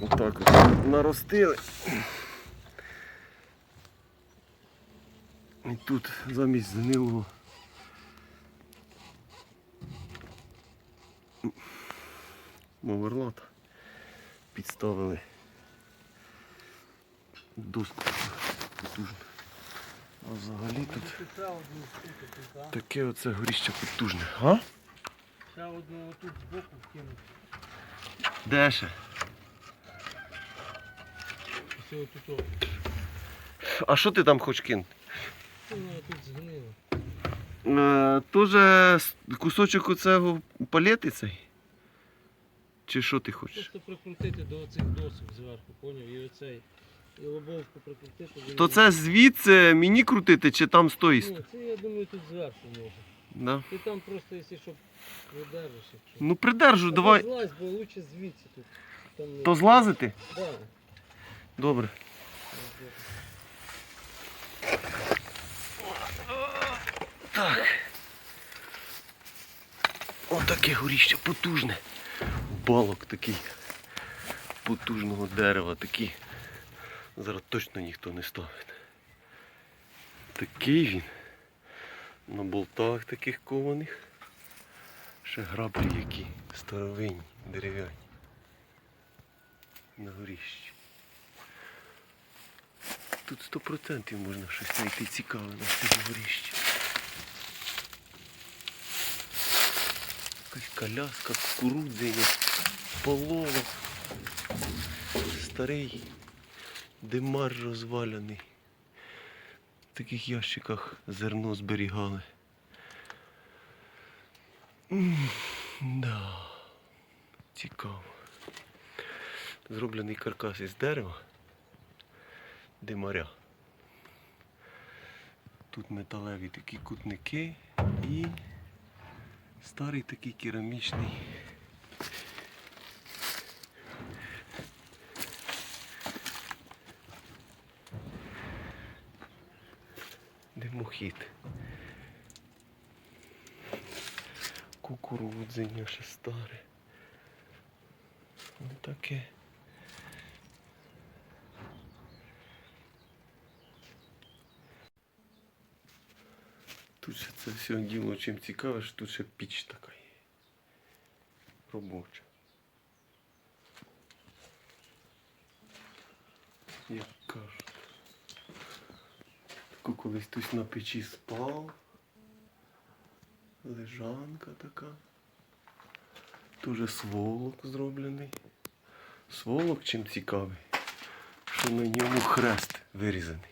Отак от наростили. І тут замість згнилого моверлата підставили доску потужну. А взагалі тут таке оце горіще потужне. А? Ще одну отут збоку вкинути. Де ще? Ось отут. о. А що ти там? Воно тут згнило. Е, Тоже кусочок оцього палети цей? Чи що ти хочеш? Просто прикрутити до оцих досок зверху, поняв? І оцей. І лобовку прикрутити. То це звідси мені крутити, чи там з тої Ні, це я думаю тут зверху може. Да. Ти там просто, якщо щоб видержиш, якщо. Ну придержу, давай. Злазь, бо лучше звідси тут. Там То злазити? Да. Добре. Так. Отаке горіще потужне. Балок такий. Потужного дерева такий. Зараз точно ніхто не ставить. Такий він. На болтах таких кованих. Ще граблі які старовинні, дерев'яні. На горіщі. Тут сто процентів можна щось знайти цікаве на цьому горіщі. Якась коляска, кукурудзяня, полова. Старий димар розваляний. В таких ящиках зерно зберігали. Да. Цікаво. Зроблений каркас із дерева димаря. Тут металеві такі кутники і старий такий керамічний. Димохід. Кукурудзення ще старе. Ось таке. Тут ще це все діло чим цікаве, що тут ще піч така є. Робоча. Як кажуть. Таку колись хтось на печі спав. Лежанка така. Дуже сволок зроблений. Сволок чим цікавий, що на ньому хрест вирізаний.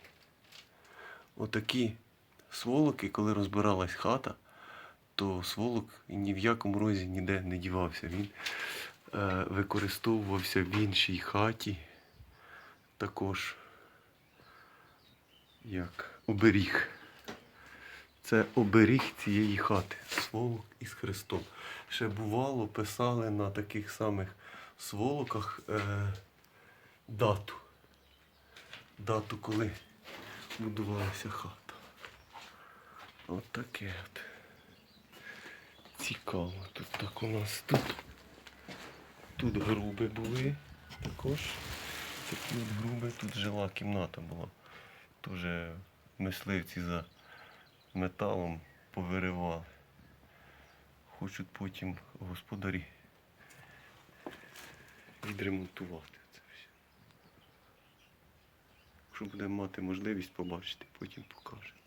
Отакі сволоки, коли розбиралась хата, то сволок ні в якому розі ніде не дівався. Він е, використовувався в іншій хаті також як оберіг. Це оберіг цієї хати. Сволок із хрестом. Ще бувало, писали на таких самих сволоках е, дату. Дату, коли будувалася хата. От таке от. Цікаво. Тут так у нас тут. Тут груби були також. Такі от груби. Тут жила кімната була. Дуже мисливці за металом повиривали. Хочуть потім господарі відремонтувати це все. Якщо будемо мати можливість побачити, потім покажемо.